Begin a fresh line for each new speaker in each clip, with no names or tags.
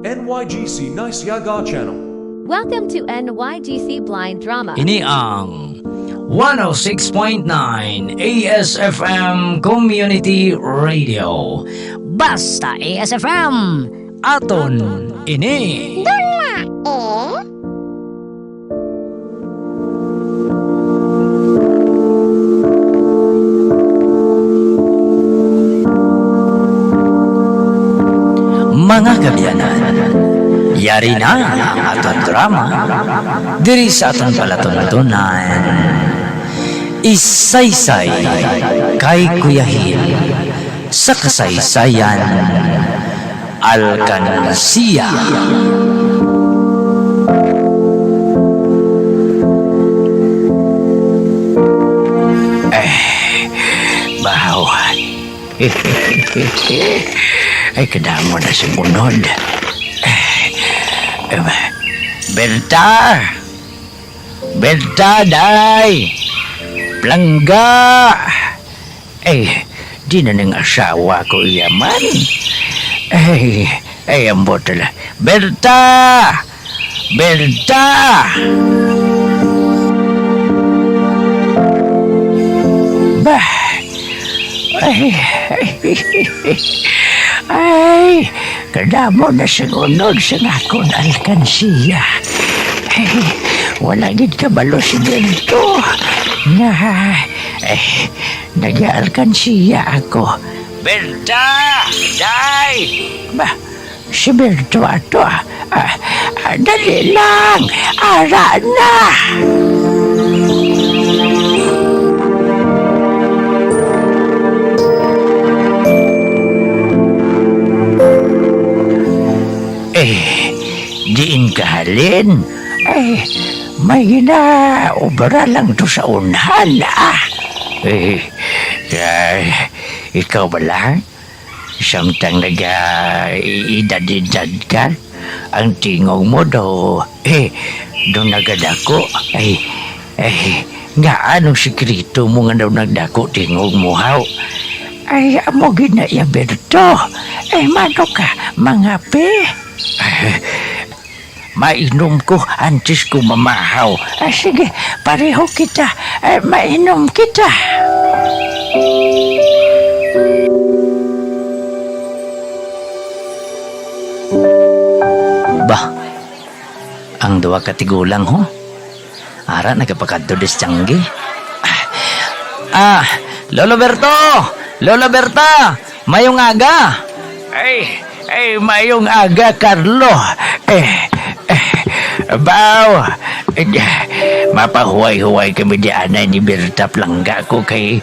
NYGC Nice Yaga Channel.
Welcome to NYGC Blind Drama.
Ini ang 106.9 ASFM Community Radio. Basta ASFM. Aton ini. Mga yari na ang aton drama diri sa aton palatunatunan. Isaysay kay Kuya Hil sa kasaysayan Alcansia. Eh, bahaw. Ay, kadamo na si Bunod. Eh, Berta! Berta, day! Plangga! Eh, di na ng asawa ko yaman. Eh, ay, ang botala. Berta! Berta! Bah! Ay, ay, kadamo na sigunod sa akong alkansiya. Ay, wala gid kabalo si Bento. Na, ay, nag-alkansiya ako. Berta! Day! Ba, si Berto ato ah. Ah, dali lang! Ara na! Eh, kahalin. Eh, may ginaobra lang to sa unahan ah. Eh, eh, ikaw ba lang? Samtang nag-idad-idad ka? Ang tingog mo daw, eh, doon nagad ako. Ay, eh, nga anong sikrito mo nga daw nagdako tingog mo haw? Ay, amo ginaya Berto. Eh, mano ka, mga pe? Mainom ko antes ko mamahaw. Ah, sige, pareho kita. Eh, mainom kita. Bah, ang duwa katigulang ho. Ara nagapakadto des tiyanggi. Ah, Lolo Berto! Lolo Berta! Mayong aga! Ay, ay, mayong aga, Carlo. Eh, baw, eh, mapahuway-huway kami di anay ni Berta Plangga ko kay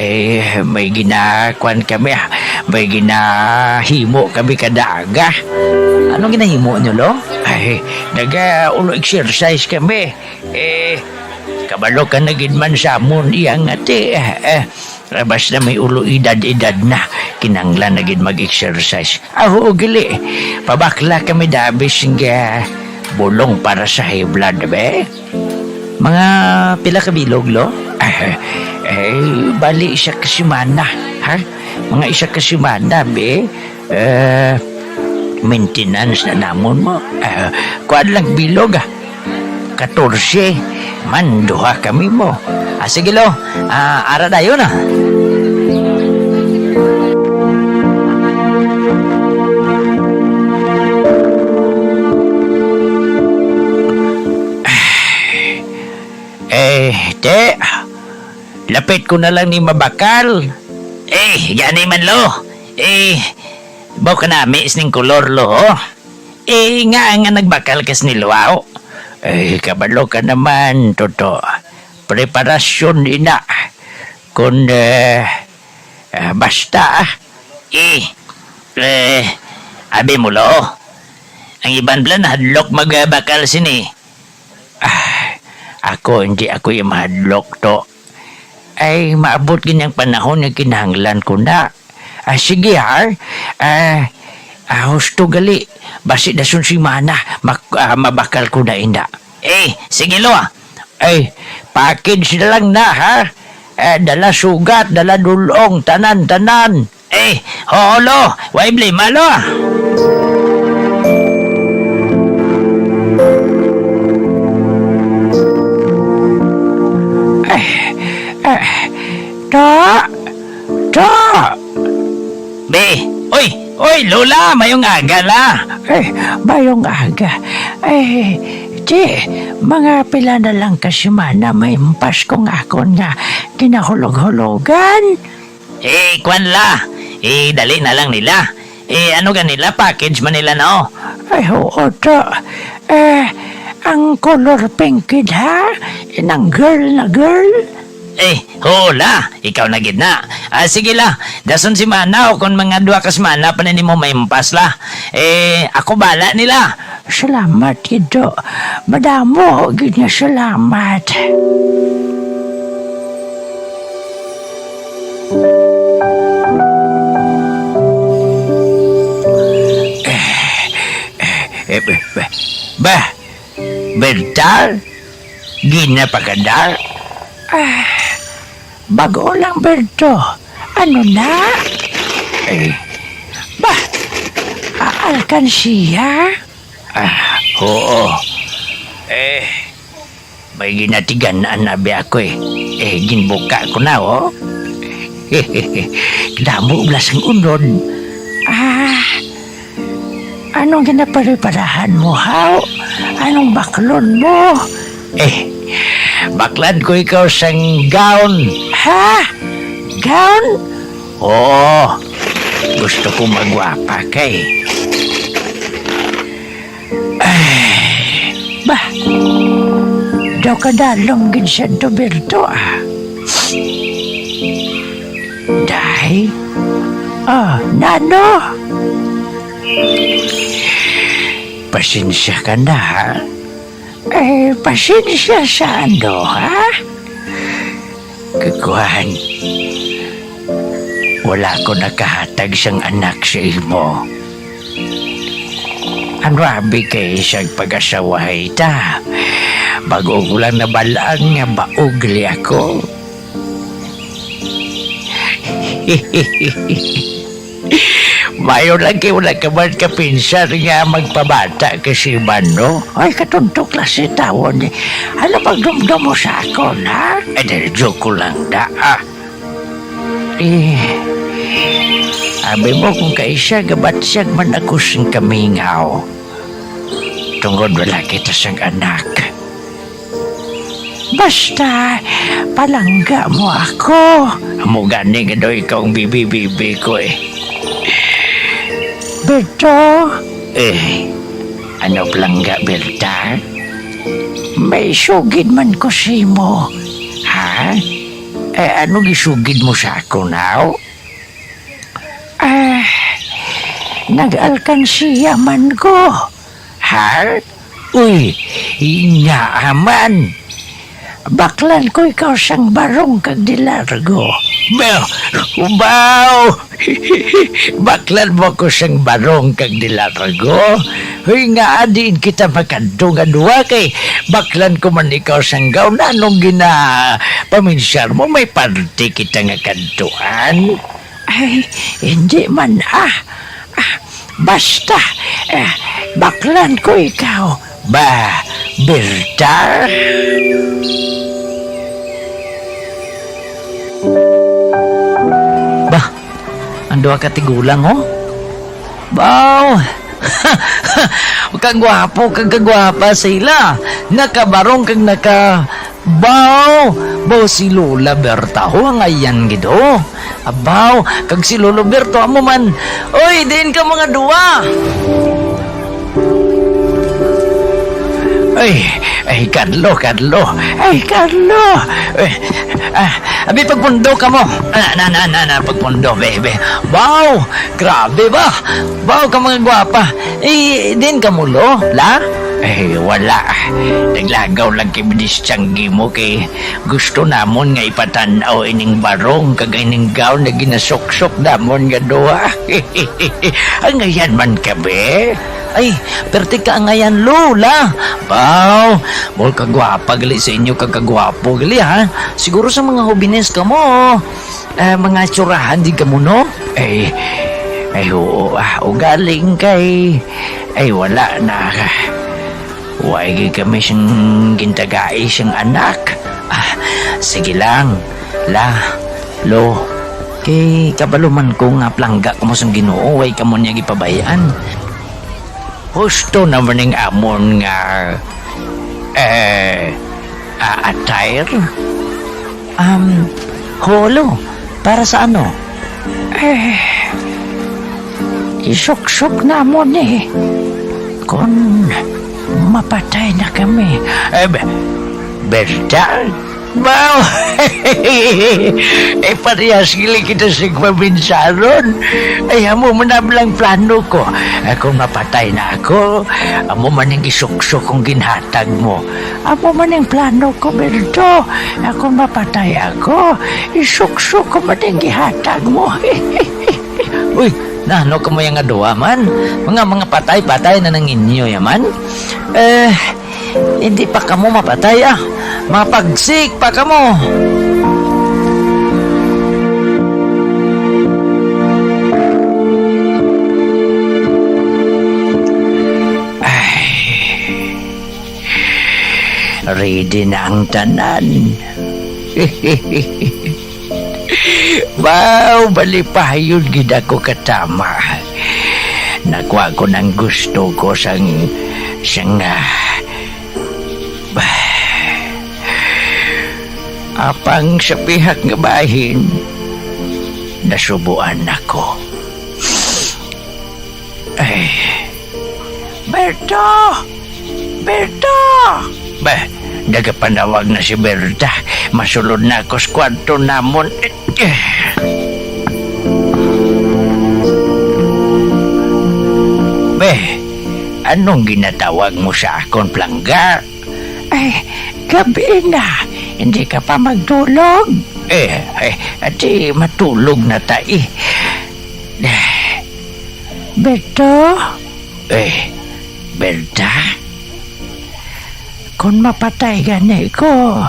eh, may ginakwan kami, ah. may ginahimo kami kadaga. Anong ginahimo nyo, lo? Ay, naga-ulo exercise kami. Eh, kabalo ka na man sa amon iyang ate. Eh, eh, basta may ulo edad-edad na, kinanglan na mag-exercise. Aho, gili. Pabakla kami dabis nga bulong para sa high blood, be. Mga pila ka bilog, lo? Eh, eh, bali isa ka simana, ha? Mga isa ka simana, be. Eh, maintenance na namon mo. Uh, kuan lang bilog ah. 14. Man, duha kami mo. Ah, sige lo. Ah, ara dayo na. Te. Lapit ko na lang ni mabakal. Eh, gani man lo. Eh, Baw ka na, miis ning kolor lo, oh. Eh, nga nga nagbakal kas ni Luao. Eh, kabalo ka naman, Toto. Preparasyon ina. Kung, eh, ah, basta, ah. Eh, eh, abi mo lo. Ang iban plan, hadlok magbakal sini. Ah, ako, hindi ako yung mahadlok to. Ay, maabot ganyang panahon na kinahanglan ko na. Ah, sige ha. Ah, ah, husto gali. Basi dasun si mana. Mak, ah, mabakal ko na inda. Eh, sige lo. Ay, package na lang na ha. Eh, dala sugat, dala dulong, tanan-tanan. Eh, holo, way blame malo ta, ta. Be, oy, oy, Lola, mayong aga la. Eh, mayong aga. Eh, di, mga pila na lang kasi mana may impas kong akon nga kinahulog-hulugan. Eh, kwan la. Eh, dali na lang nila. Eh, ano ganila? Package man nila, no? Ay, oo, to. Eh, ang color pink kid, ha? Inang girl na girl? Eh, hola, ikaw na gid na. Ah, sige la, dason si Mana o kung mga dua kas mana pa na mo maimpas la. Eh, ako bala nila. Salamat, Ido. Madamo, gid niya salamat. Eh, ba, ba, ba, Bertal? Ginapakadal? Bago lang, Berto. Ano na? Eh, ba? Aalkansiya? Ah, oo. Eh, may ginatigan na anabi ako eh. Eh, ginbuka ko na, oh. Damo ulas ang unod. Ah, anong ginapariparahan mo, Haw? Anong baklon mo? Eh, baklan ko ikaw sang gown. Ha? Gown? Oo. Gusto ko magwapa kay. Ay, bah. Daw kadalong gid siya to Berto ah. Dahil? Oh, nano? Pasensya ka na, ha? Eh, pasensya sa ano, ha? Kakuhan. Wala ko nakahatag siyang anak sa imo. Ang rabi kay siyang pag-asawahay ta. Bago ko lang nabalaan nga baugli ako. Mayo lang kayo wala ka man kapinsan nga magpabata kasi man, no? Ay, katuntok lang si tawon ni. Ano bang dumdum mo sa ako, na? Eh, dahil ko lang da, ah. Eh, sabi mo kung kaisa gabat siya man ako sing kamingaw. Tungod wala kita siyang anak. Basta, palangga mo ako. Amo gani nga daw ikaw ang bibi-bibi ko eh. Berto? Eh, ano palangga, Berta? May sugid man ko si mo. Ha? Eh, ano gisugid mo sa ako now? Ah, nag-alkansiya man ko. Ha? Uy, inya man. Baklan ko ikaw sang barong kag dilargo. Bel, ubaw! Baklan mo ko sang barong kag dilargo. Huy nga adin kita makadungan duwa kay baklan ko man ikaw sang gaw na anong gina paminsyar mo may party kita nga kantuan. Ay, hindi man ah. Ah, Basta, eh, baklan ko ikaw. Ba, Berta? Ando ka tigulang, oh? Baw! kag gwapo, kag kagwapa sila. Nakabarong kag naka... Baw! Baw si Lola Berta ho, ang ayan gido. Abaw, kag si Lolo Berto amo man. Oy, din ka mga duwa. Ay, ay, Carlo, Carlo. Ay, Carlo. Ay, ah, abi, pagpundo ka mo. Ah, na, na, na, na, pagpundo, bebe. Wow, grabe ba? Wow, ka mga gwapa. Eh, din ka mulo, la? Eh, wala. Naglagaw lang kay Bidis Tianggi mo kay gusto namon nga ipatanaw ining barong kag ining gown na ginasuksok namon nga duwa. Ang ngayan man ka, be? Ay, perti ka ngayon, Lola. Baw, mol kagwapa gali sa inyo kagagwapo gali ha. Siguro sa mga hobines ka mo. Eh, mga tsurahan di ka mo, no? Eh, ay, oo, ah, ugaling kay... Ay, wala na. Huwag kami siyang gintagai siyang anak. Ah, sige lang. La, lo, kay kabaluman ko nga plangga ko mo sa ginoo, way ka mo niya gipabayaan. Husto naman ng amon nga, eh, uh, attire? Um, holo, para sa ano? Eh, isok-sok na mo ni. Kung mapatay na kami. Eh, be- Berta? Wow! eh, parehas gili kita sa pabinsaron. Ay, amo mo na lang plano ko. Eh, kung mapatay na ako, amo man ang isuksok kong ginhatag mo. Amo man ang plano ko, Berto. Eh, kung mapatay ako, isuksok ko man ang gihatag mo. Uy, nano ka mo yung aduwa man? Mga mga patay-patay na nang inyo yaman? Eh, hindi pa kamo mapatay ah. Mapagsik pa kamo. Ready na ang tanan. wow, balipayod gid ako katama. Nakuha ko ng gusto ko sang sang ah, apang sa pihak nga bahin nasubuan ako. Ay Berto! Berto! Ba nagapanawag na si Berta masulod na ako sa kwarto namon Eh, Be, anong ginatawag mo sa akon plangga? Ay, gabi na. Hindi ka pa magtulog? Eh, eh, ati matulog na tayo. Eh, Berto? Eh, Berta? Kung mapatay gani ko,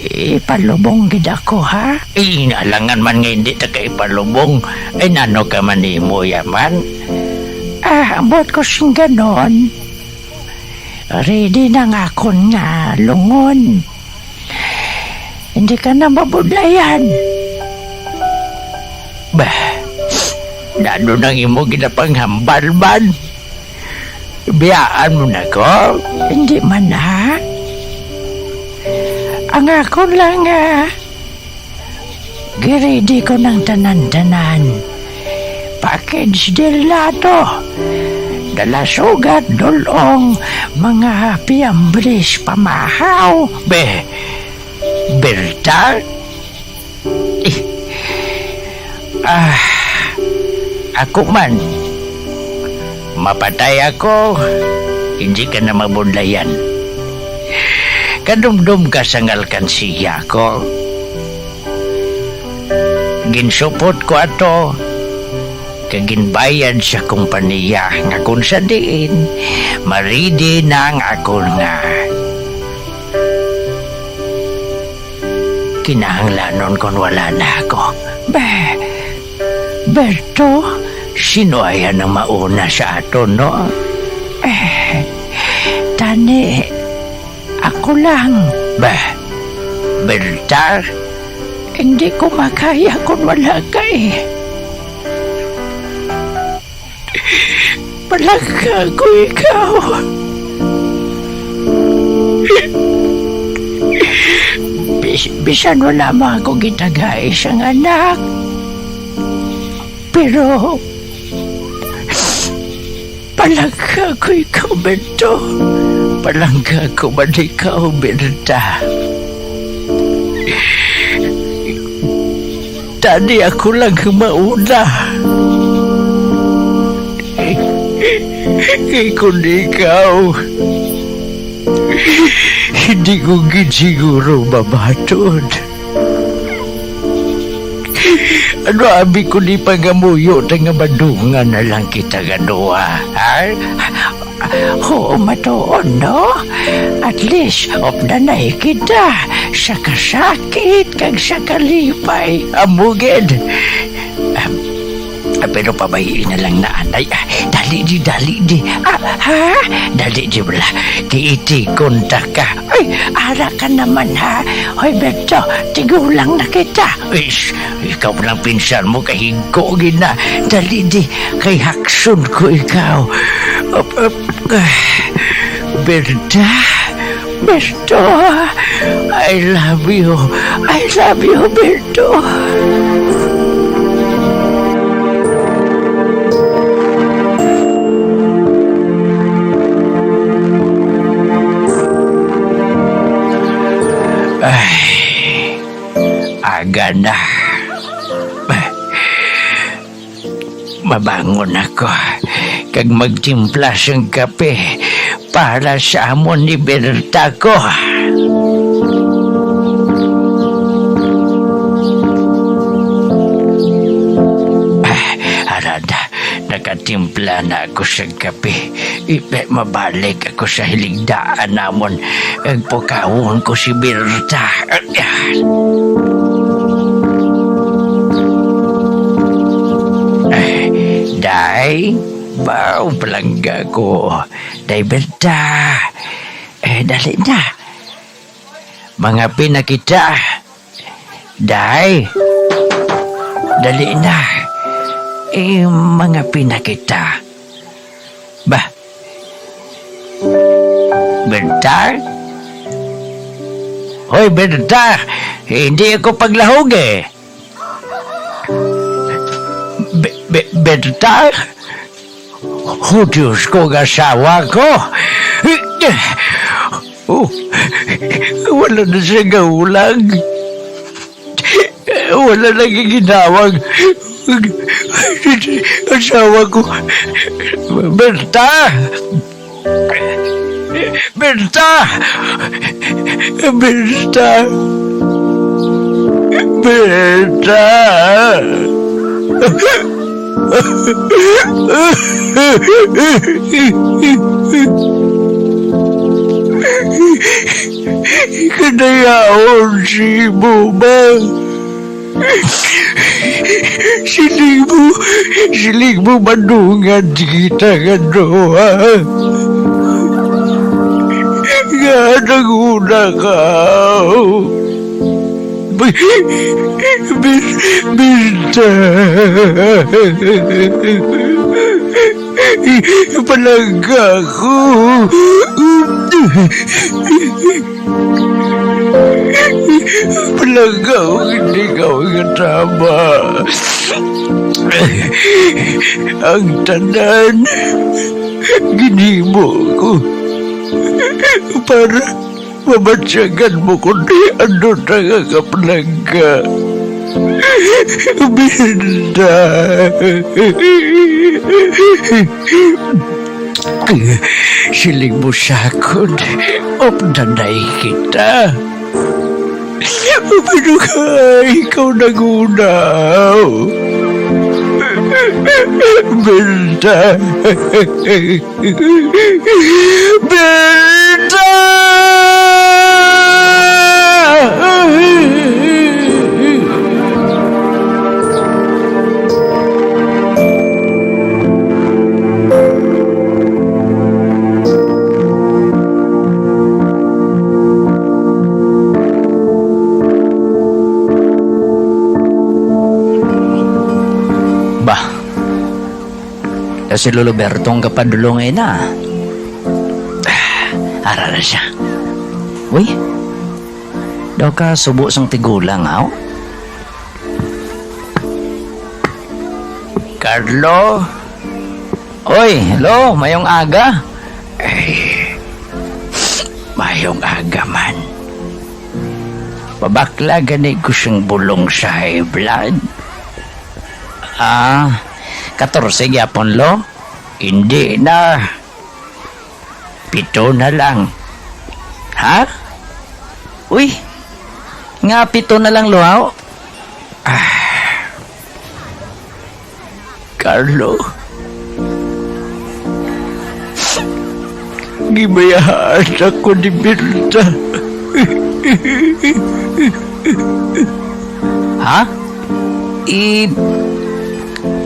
ipalubong gid ako, ha? Eh, nalangan man nga hindi ta ka ipalubong. Ay, nano ka man mo yaman? Ah, ambot ko sing ganon. Ready na nga akon nga lungon. Hindi ka na mabudlayan. Bah, nano nang imo ginapanghambal man? Biyaan mo na ko? Hindi man ha. Ang ako lang ah. Giredi ko ng tanan-tanan. Package deal na to. Dala sugat, dulong, mga piambris pamahaw. Be, Berta? Eh, ah, ako man. Mapatay ako, hindi ka na mabudlayan. Kadumdum ka sa ngalkansiya ko. Ginsupot ko ato, kaginbayad sa kumpanya nga kung sa diin, maridi na ang ako nga. Kinahanglanon kon wala na ako. Be, Berto, sino ay ang mauna sa ato, no? Eh, tani, ako lang. Be, Berta, hindi ko makaya kung wala ka eh. Palangka ko ikaw. Bis, bisan wala man ako gitagay siyang anak. Pero, palangka ko ikaw, Bento. Palangka ko man ikaw, Berta. Tadi ako lang mauna. Kay kung ikaw, hindi ko gid siguro mabatod. Ano abi ko ni pangamuyo nga madungan na lang kita gadua, ha? Oo, matuon, no? At least, opdanay kita sa kasakit kag sa kalipay. Amugid. Um, pero pabayin na lang na anay. Ah, Dali di, dali di. Ah, ha? Dali di bala. Kiiti konta ka. Ay, ara ka naman ha. Hoy, Berto, tigulang na kita. Ish, ikaw lang pinsan mo kahigo gina. Dali di, kay haksun ko ikaw. Up, up, ah. Berta, Berto, I love you. I love you, Berto. Aga Mabangon ako kag magtimpla siyang kape para sa amon ni Berta ko. Ah, Arada, nakatimpla na ako sa kape. Ipe, mabalik ako sa hiligdaan namon. Agpukawon ko si Berta. Ah. Day, bau pelangga ko. Day berta. Eh, dali na. Mga pina kita. Day. Dali na. Eh, mga pina kita. Bah. Berta? Hoy, Berta. Hindi ako paglahog eh. Be, be, Berta? Oh, Diyos ko, wala na siya gaulang. Wala na ginawag. Asawa ko. Berta! Berta! Berta! Berta! Kanayaon si Buma. Siling mo, siling mo manungan kita nga doha. Nga naguna ka. Binta. Palangga ko. Palangga ko, hindi ka ang tama. Ang tanan, ginimo ko para mamatsagan mo kung ano na nga kapalangga. Binda. Siling mo sakod, opdanay kita. Pero ka, ikaw nagunaw. Binda. Binda! Si Lolo Bertong kapadulong na. Ara na siya. Uy, daw ka subo sang tigulang, aw? Carlo? Oy, hello, mayong aga? Eh, mayong aga man. Pabakla gani ko siyang bulong sa high blood. Ah, 14 gyapon lo? Hindi na. Pito na lang. Ha? Uy, nga pito na lang luhaw. Ah. Carlo. Gibayaan ako ni Mirta. ha? I...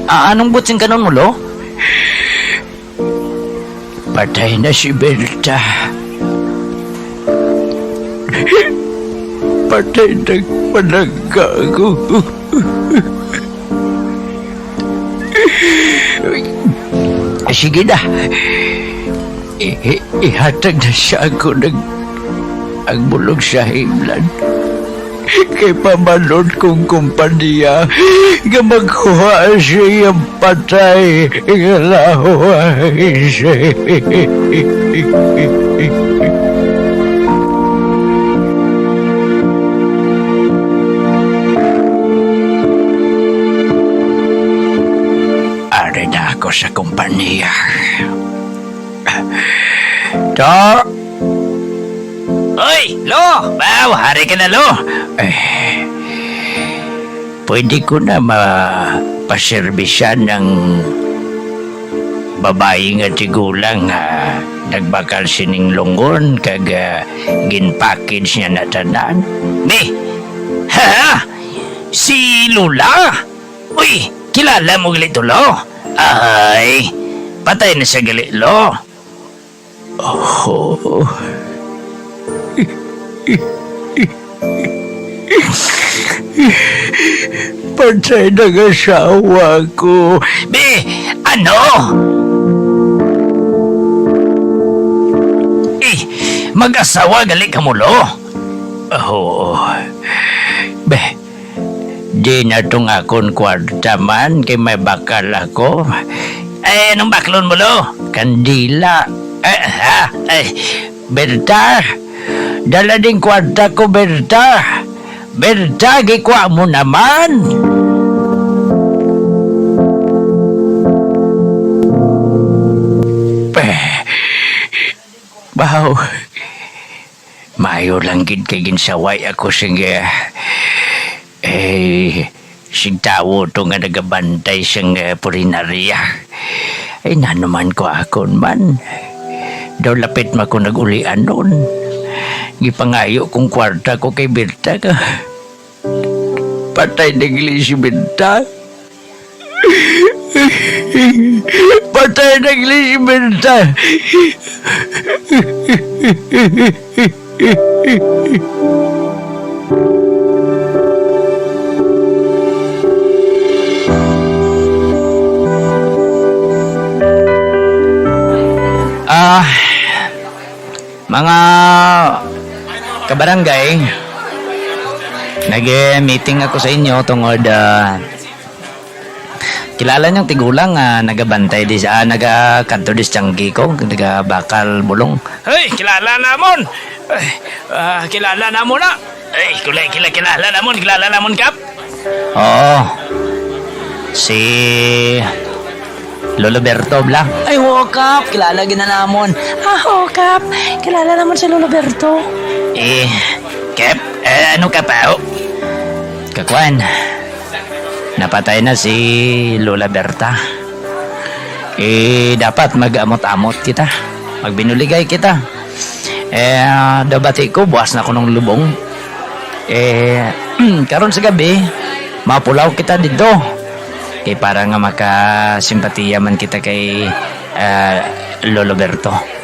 Anong butsin ka nun mo, lo? Patay na si Berta. Patay nagpanaga ako. Eh, Sige na. I- ihatag na siya ako ng ang bulog sa himlan. Kay pamanod kong kumpanya nga magkuha siya patay nga laway siya. Ari na ako sa kumpanya. To! Oy, Lo! Wow, hari ka na, Lo! Eh, pwede ko na mapaserbisyan ng babae nga tigulang nga nagbakal sining lungon kag ah, gin-package niya na tanan. Ni! Ha? Si Lula? Uy, kilala mo gali to, Lo? Ay, patay na siya gali, Lo. Oh. Patay ang asawa ko. Be, ano? Eh, mag-asawa gali ka mo, Lo. Oh. Be, di na tong akon kwarta man kay may bakal ako. Eh, anong baklon mo, Lo? Kandila. Eh, ha? Eh, Berta, dala din kwarta ko, Berta. Berta, gikwa mo naman. Eh, Bahaw. Mayo lang gid kay ginsaway ako sige. Eh, sing tawo to nga nagabantay siyang uh, purinarya. Ay nanuman ko akon man. Daw lapit ma ko nagulian noon. Gipangayo kong kwarta ko kay Berta ka. Patay na gili si Berta. Patay na gili si Berta. Ah, mga kabarangay, nag-meeting ako sa inyo tungod ah, kilala niyong tigulang nga nagabantay di sa nagakanto di sa tiyanggi ko, nagabakal bulong.
Hey, kilala namon. Ay, ah, kilala namon na. Ay, kulay kila kilala namon, kilala namon kap.
Oo. Si Lolo Berto Bla.
Ay, ho, Kap. Kilala ginanamon. Ah, ho, Kap. Kilala naman si Lolo Berto.
Eh, Kep, eh, ano ka pa? oh? Kakwan, napatay na si Lola Berta. Eh, dapat mag-amot-amot kita. Magbinuligay kita. Eh, dabati ko, buwas na ko ng lubong. Eh, karon sa gabi, mapulaw kita dito. Kay para nga makasimpatiya man kita kay ah, Lolo Berto.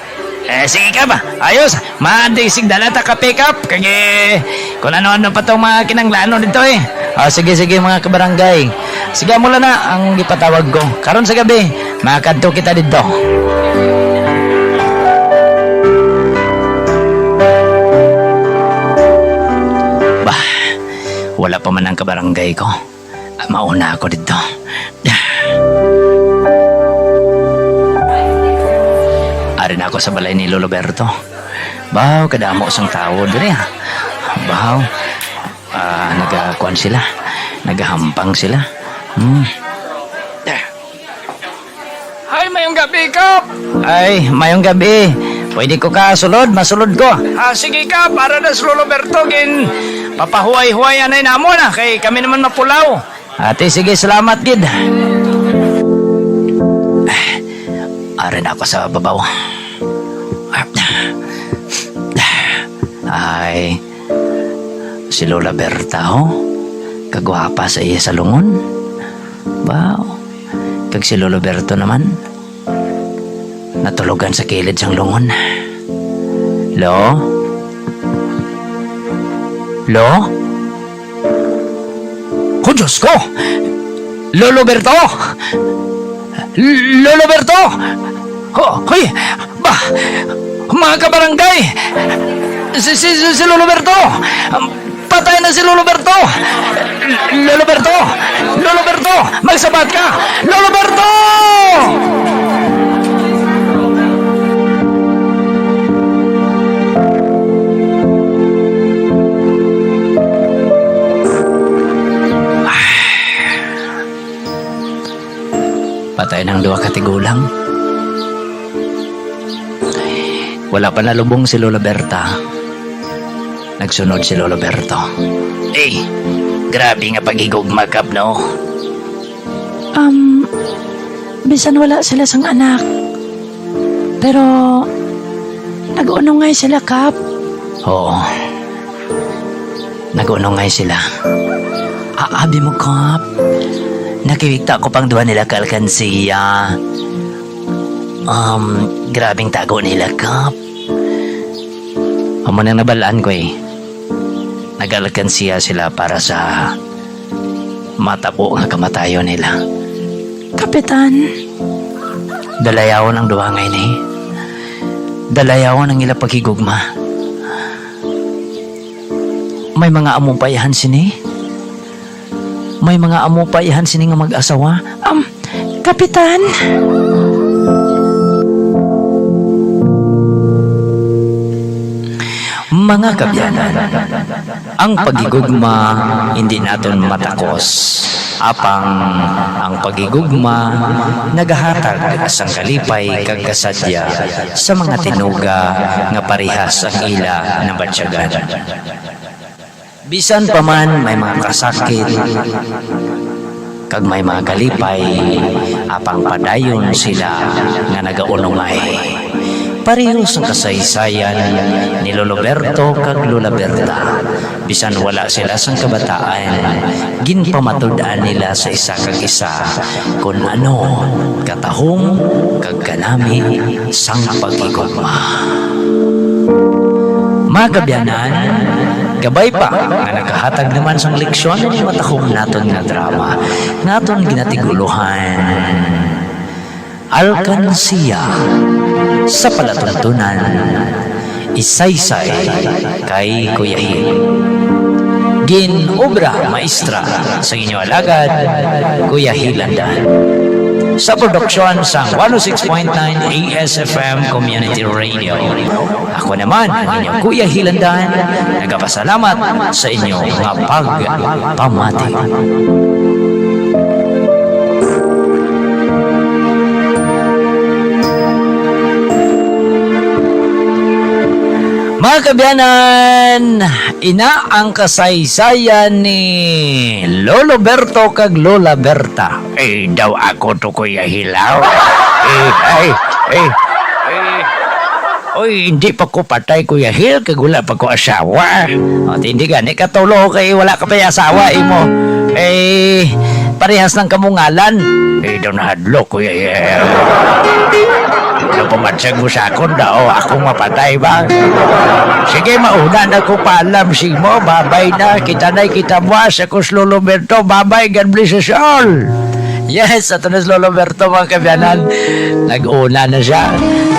Eh, sige ka ba? Ayos. Madisig dala ta ka pick up. Kaya kung ano-ano pa itong mga kinanglano dito eh. Oh, sige, sige mga kabarangay. Sige mula na ang ipatawag ko. Karon sa gabi, makakadto kita dito. Bah, wala pa man ang kabarangay ko. Mauna ako dito. Arin ako sa balay ni Lolo Berto. Baw, kadamo sang tao diri ha. Baw, ah, nagakuan sila. Nagahampang sila. Hmm.
Hay, mayong gabi kap.
Ay, mayong gabi. Pwede ko ka sulod, masulod ko.
Ah, sige kap, para na sa Lolo Berto, gin papahuay-huwayan na namon ah, kay kami naman mapulaw.
Ate, sige, salamat, gid. Arin ako sa babaw. Ay, si Lola Berta, ho? Kagwapa sa iya sa lungon. Wow. Kag si Lolo Berto naman, natulugan sa kilid sang lungon. Lo? Lo? Oh, Diyos ko! Lolo Berto! Lolo Berto! Oh, hoy! Ba! Mga kabarangay! Si, si, si, si Lolo Berto! Patay na si Lolo Berto! Lolo Berto! Lolo Berto! Magsabat ka! Lolo Berto! Patay ng duwa katigulang. Wala pa nalubong si Lola Berta. Nagsunod si Lolo Berto.
Eh, grabe nga pagigugma kap no.
Um, bisan wala sila sang anak. Pero, nag-unongay sila, Kap.
Oo. Nagunongay sila. Aabi mo, Kap. Nakikita ko pang duwa nila kalkansiya. Um, grabing tago nila, Kap. Amo nang nabalaan ko eh. Nagalkansiya sila para sa matapo nga kamatayo nila.
Kapitan,
Dalayawon ang duwa ngayon eh. Dalayawon ang ila pagigugma. May mga amupayahan sini. May mga amupayahan sini nga mag-asawa.
um, Kapitan,
Mga kabyanan, ang pagigugma hindi naton matakos. Apang ang pagigugma nagahatag asang kalipay kag kasadya sa mga tinuga nga parihas ang ila na batsyagan. Bisan pa man may mga kasakit kag may mga kalipay apang padayon sila nga nagaunungay. Parehas ang kasaysayan ni Lolo Berto kag Lola Berta. Bisan wala sila sang kabataan, ginpamatud-an nila sa isa kag isa kung ano katahong kag kanami sang pagigugma. Mga kabyanan, gabay pa nga nakahatag naman sang leksyon ni matahong naton nga drama, naton ginatiguluhan. Alkansiya sa palatuntunan, isaysay kay Kuya Hil. Gin obra maestra sa inyo alagad, Kuya Hilandan. Sa produksyon sa 106.9 ASFM Community Radio. Ako naman, ang inyong Kuya Hilandan, nagpasalamat sa inyo nga pagpamati. Mga kabyanan, ina ang kasaysayan ni Lolo Berto kag Lola Berta.
Eh, daw ako to kuya hilaw. eh, ay, eh, eh. Oy, hindi pa ko patay kuya Hil, kag wala pa ko asawa.
O, hindi gani katulo kay wala ka pa asawa imo. Eh, parehas ng kamungalan.
Eh, daw nahadlo kuya Hil. Ano pumatsag mo sa akon daw, ako mapatay ba? Sige, mauna na ko paalam si mo, babay na, kita na kita mo, sa Kuslolo Berto, babay, God bless us all.
Yes, at Lolo Berto mga kabyanan. Nag-una na siya.